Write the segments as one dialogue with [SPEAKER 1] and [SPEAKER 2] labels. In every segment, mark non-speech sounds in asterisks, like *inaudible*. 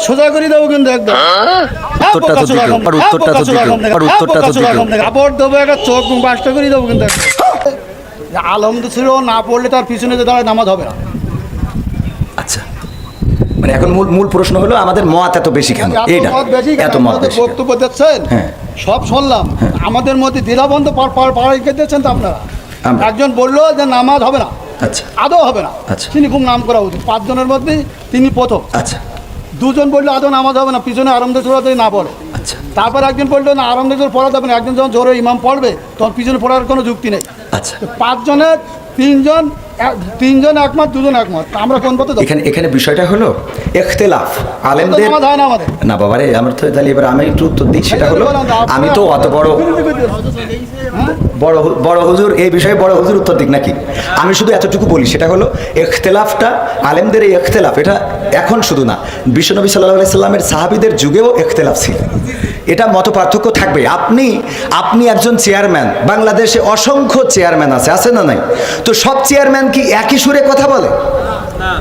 [SPEAKER 1] সোজা করে দেবো কিন্তু একদম। হ্যাঁ,
[SPEAKER 2] উত্তরটা তো দিতে, আর উত্তরটা তো দিতে, আর উত্তরটা তো দিতে।
[SPEAKER 1] কাপড় দেবো একটা চোখ মুখ বাসটা করে দেবো কিন্তু ছিল না পড়লে তার পিছনে যে দাঁড়ায় নামাজ হবে না।
[SPEAKER 2] আচ্ছা। মানে এখন মূল মূল প্রশ্ন হলো আমাদের মত এত বেশি কেন?
[SPEAKER 1] এত মত
[SPEAKER 2] এত বেশি?
[SPEAKER 1] বক্তব্য দিচ্ছেন?
[SPEAKER 2] হ্যাঁ।
[SPEAKER 1] সব শুনলাম। আমাদের মধ্যে দ্বিধাবন্ধ পাড়াইকে দিচ্ছেন তো আপনারা।
[SPEAKER 2] আমরা-
[SPEAKER 1] একজন বলল যে নামাজ হবে না।
[SPEAKER 2] আচ্ছা।
[SPEAKER 1] আদৌ হবে না।
[SPEAKER 2] আচ্ছা।
[SPEAKER 1] তিনি খুব নাম করা উচিত। পাঁচজনের মধ্যে তিনি প্রথম।
[SPEAKER 2] আচ্ছা।
[SPEAKER 1] দুজন বলল আদৌ নামাজ হবে না পিছনে আরামদে চোরাতে না পড়ে।
[SPEAKER 2] আচ্ছা।
[SPEAKER 1] তারপর একজন বলল না আরামদে চোর পড়া যাবে না একজন যখন জোরে ইমাম পড়বে তখন পিছনে পড়ার কোনো যুক্তি নেই।
[SPEAKER 2] আচ্ছা।
[SPEAKER 1] পাঁচজনের তিনজন তিনজন একমত দুজন একমত আমরা কোন পথে?
[SPEAKER 2] এখানে এখানে বিষয়টা হলো এখতেলাফ আলেমদের
[SPEAKER 1] না
[SPEAKER 2] না বাবারে আমার তো তাহলে এবার আমি একটু উত্তর দিই সেটা হলো আমি তো অত বড় বড় বড় হুজুর এই বিষয়ে বড় হুজুর উত্তর দিক নাকি? আমি শুধু এতটুকু বলি সেটা হলো এখতেলাফটা আলেমদের এই এখতেলাফ এটা এখন শুধু না বিশ্বনবী সাল্লাহ সাল্লামের সাহাবিদের যুগেও এখতেলাফ ছিল। এটা মত পার্থক্য থাকবে। আপনি আপনি একজন চেয়ারম্যান বাংলাদেশে অসংখ্য চেয়ারম্যান আছে আছে না নাই? তো সব চেয়ারম্যান কি একই সুরে কথা বলে?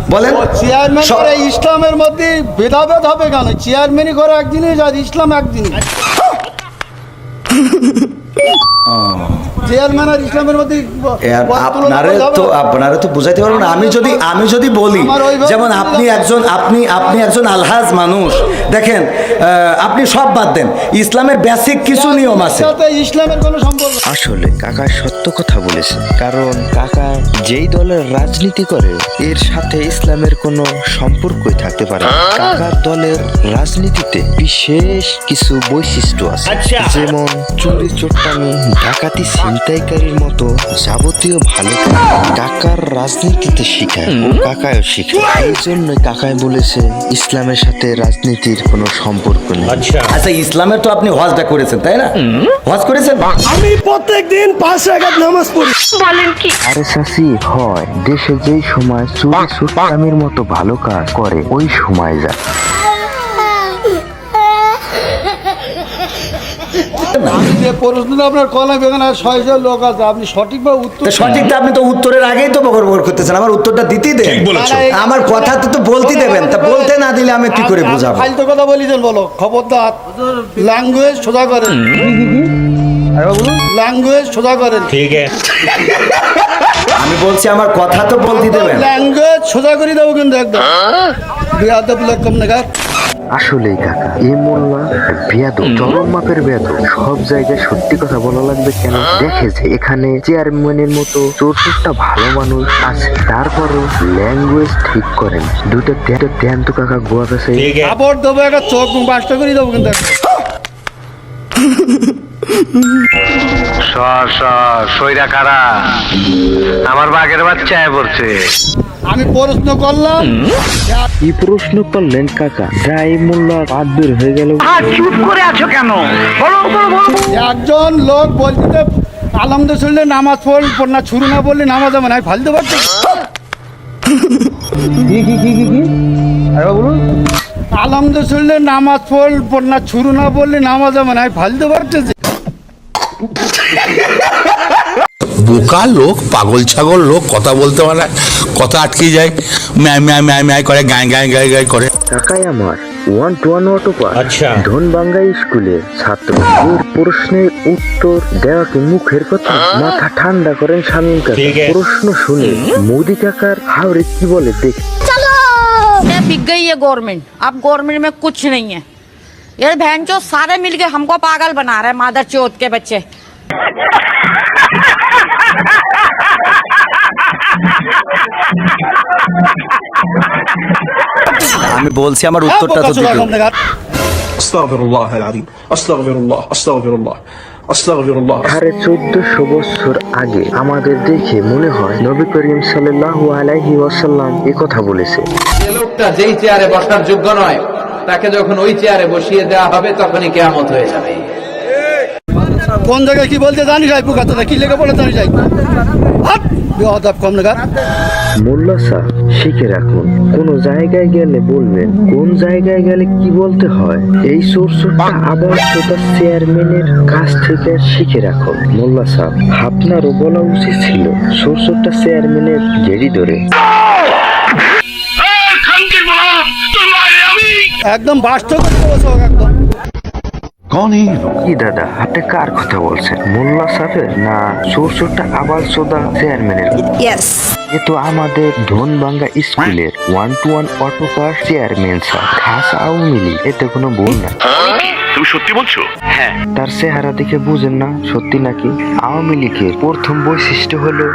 [SPEAKER 2] বলেন।
[SPEAKER 1] চেয়ারম্যান করে ইসলামের মধ্যে ভেদাভেদ হবে কেন? চেয়ারম্যানই করে এক জিনিস আর ইসলাম এক জিনিস। *laughs* চেয়ারম্যান আর ইসলামের মধ্যে
[SPEAKER 2] এর
[SPEAKER 1] তুলনা
[SPEAKER 2] আপনারে তো আপনারে তো বুঝাইতে পারব না। আমি যদি আমি যদি বলি যেমন আপনি একজন আপনি আপনি একজন আলহাজ মানুষ। দেখেন আপনি সব বাদ দেন। ইসলামের বেসিক কিছু নিয়ম আছে।
[SPEAKER 1] ইসলামের কোনো সম্পর্ক
[SPEAKER 3] আসলে কাকা সত্য কথা বলেছে। কারণ কাকা যেই দলের রাজনীতি করে এর সাথে ইসলামের কোনো সম্পর্কই থাকতে পারে না। কাকার দলের রাজনীতিতে বিশেষ কিছু বৈশিষ্ট্য আছে। যেমন চুরি চোট্টামি ডাকাতি ছিনতাইকারীর মতো যাবতীয় ভালো কাকার রাজনীতিতে শিখায় ও কাকায়ও শিখায়। এই জন্যই কাকায় বলেছে ইসলামের সাথে রাজনীতির কোনো সম্পর্ক নেই।
[SPEAKER 2] আচ্ছা। ইসলামের তো আপনি হজটা করেছেন তাই না? হজ করেছেন?
[SPEAKER 4] আমি প্রত্যেক দিন পাঁচ রাকাত নামাজ পড়ি। বলেন কি?
[SPEAKER 3] আরে চাষি হয়। দেশে যেই সময় চুরি সুস্তামির মতো ভালো কাজ করে ওই সময় যা
[SPEAKER 1] আমি যে প্রশ্নটা আপনার কলা বেগান আর ছয়শো লোক আছে। আপনি সঠিকভাবে উত্তর
[SPEAKER 2] তো সঠিকটা আপনি তো উত্তরের আগেই তো বকর বকর করতেছেন। আমার উত্তরটা দিতেই দেন। আমার কথা তো তো বলতে দেবেন। তা বলতে না দিলে আমি কি করে বুঝাবো?
[SPEAKER 1] ফালতু কথা বলিছেন বলো খবরদার ল্যাঙ্গুয়েজ সোজা করেন। ল্যাঙ্গুয়েজ সোজা করেন।
[SPEAKER 2] ঠিক আমি বলছি আমার কথা তো বলতে দেবেন।
[SPEAKER 1] ল্যাঙ্গুয়েজ সোজা করে দেবো কিন্তু একদম। বিয়াদব লোক কম নেগার
[SPEAKER 3] আসলেই কাকা এই মোল্লা বেয়াদ চরম মাপের বেয়াদ সব জায়গায় সত্যি কথা বলা লাগবে কেন? দেখে যে এখানে চেয়ারম্যানের মতো চতুর্থটা ভালো মানুষ আছে। তারপরও ল্যাঙ্গুয়েজ ঠিক করেন দুটো দেন তো কাকা গোয়া পেছে
[SPEAKER 1] আবার দেবো একটা চোখ বাসটা করে দেবো কিন্তু
[SPEAKER 5] সর সইরা কারা? আমার বাঘের বাচ্চায় পড়ছে।
[SPEAKER 1] আমি প্রশ্ন করলাম।
[SPEAKER 3] কি প্রশ্ন করলেন কাকা? যা এই মোল্লা বাদ বের হয়ে গেল।
[SPEAKER 5] চুপ করে আছো কেন? বলো বলো বলো
[SPEAKER 1] একজন লোক বলতে আলমদে শুনলে নামাজ পড়ল পড় না ছুরু না বললে নামাজ হবে না। ফালতে পারছি আলমদে শুনলে নামাজ পড়ল পড় না ছুরু না বললে নামাজ হবে না। ফালতে পারতেছি
[SPEAKER 6] বোকা লোক পাগল ছাগল লোক কথা বলতে পারে না, কথা আটকে যায় ম্যায় ম্যায় ম্যায় ম্যায় করে গায়ে গায়ে গায়ে গায়ে করে
[SPEAKER 3] কাকাই আমার ওয়ান টু ওয়ান অটোপা
[SPEAKER 6] আচ্ছা।
[SPEAKER 3] ধনবাঙ্গা স্কুলের ছাত্র এর প্রশ্নের উত্তর দেওয়া কি মুখের কথা মাথা ঠান্ডা করেন শামীম কাকা প্রশ্ন শুনে মোদি কাকার হাওড়ে কি বলে দেখ
[SPEAKER 7] ये बिक गई है गवर्नमेंट अब गवर्नमेंट में कुछ नहीं है ये बहन चो सारे मिलके हमको पागल बना रहे हैं मादर चौथ के बच्चे
[SPEAKER 2] আমি বলছি আমার উত্তরটা তো
[SPEAKER 4] হ্যাঁ, দিবি আস্তাগফিরুল্লাহ আলাইহিম আস্তাগফিরুল্লাহ আস্তাগফিরুল্লাহ
[SPEAKER 3] আস্তাগফিরুল্লাহ। আরে বছর আগে আমাদের দেখে মনে হয় নবী করিম সাল্লাহু আলাইহি ওয়াসাল্লাম কথা বলেছে।
[SPEAKER 8] যে লোকটা যেই চেয়ারে বসার যোগ্য নয় তাকে যখন ওই চেয়ারে বসিয়ে দেওয়া হবে তখনই কেমন হয়ে যাবে।
[SPEAKER 1] কোন জায়গায় কি বলতে জানি যাই পুকাতে কি লেগে বলে জানি যাই কম নেগার
[SPEAKER 3] মোল্লা স্যার শিখে রাখুন কোন জায়গায় গেলে বলবেন কোন জায়গায় গেলে কি বলতে হয়? এই সোর্সটা আবার সেটা চেয়ারম্যানের কাছ থেকে শিখে রাখুন। মোল্লা স্যার আপনারও বলা উচিত ছিল সোর্সটা চেয়ারম্যানের গেড়ি ধরে।
[SPEAKER 5] তোর
[SPEAKER 1] একদম বাস্তব একদম।
[SPEAKER 3] কি দাদা আপনি কার কথা বলছেন? মোল্লা সাহেবের না চোরচোরটা আবার সোদা চেয়ারম্যানের? এ তো আমাদের ধনবাঙ্গা স্কুলের ওয়ান টু ওয়ান অটো পার চেয়ারম্যান স্যার খাস আওয়ামী এতে কোনো ভুল নাই
[SPEAKER 5] তুমি সত্যি বলছো? হ্যাঁ।
[SPEAKER 3] তার চেহারা দেখে বুঝেন না সত্যি নাকি? আওয়ামী লীগের প্রথম বৈশিষ্ট্য হলো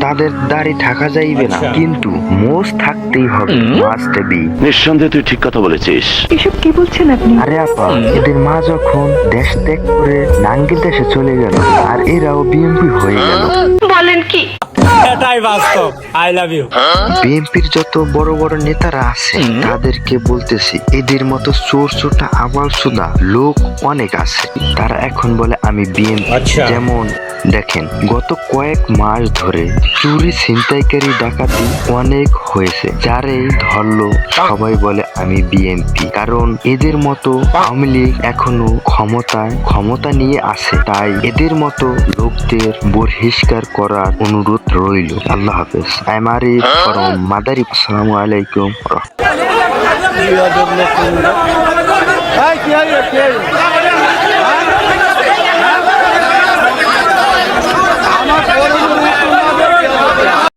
[SPEAKER 3] তাদের দাড়ি থাকা যাইবে না। কিন্তু মোষ থাকতেই হবে মাস্ট বি
[SPEAKER 5] নিঃসন্দেহে তুই ঠিক কথা বলেছিস।
[SPEAKER 3] এসব কি বলছিস আরে আপা এদের মা যখন দেশ ত্যাগ করে নাঙ্গের দেশে চলে গেল আর এরাও বিএমপি হয়ে গেল। বিএনপির যত বড় বড় নেতারা আছে তাদেরকে বলতেছি এদের মতো চোর চোরটা আবাল সুদা লোক অনেক আছে। তারা এখন বলে আমি বিএনপি। যেমন দেখেন গত কয়েক মাস ধরে চুরি ছিনতাইকারী ডাকাতি অনেক হয়েছে। যারাই ধরলো সবাই বলে আমি বিএনপি। কারণ এদের মতো আওয়ামী লীগ এখনও ক্ষমতায় ক্ষমতা নিয়ে আছে। তাই এদের মতো লোকদের বহিষ্কার করার অনুরোধ রইল। আল্লাহ হাফেজ। আইম ফরম মাদারিফ আসসালামু আলাইকুম।
[SPEAKER 1] আমার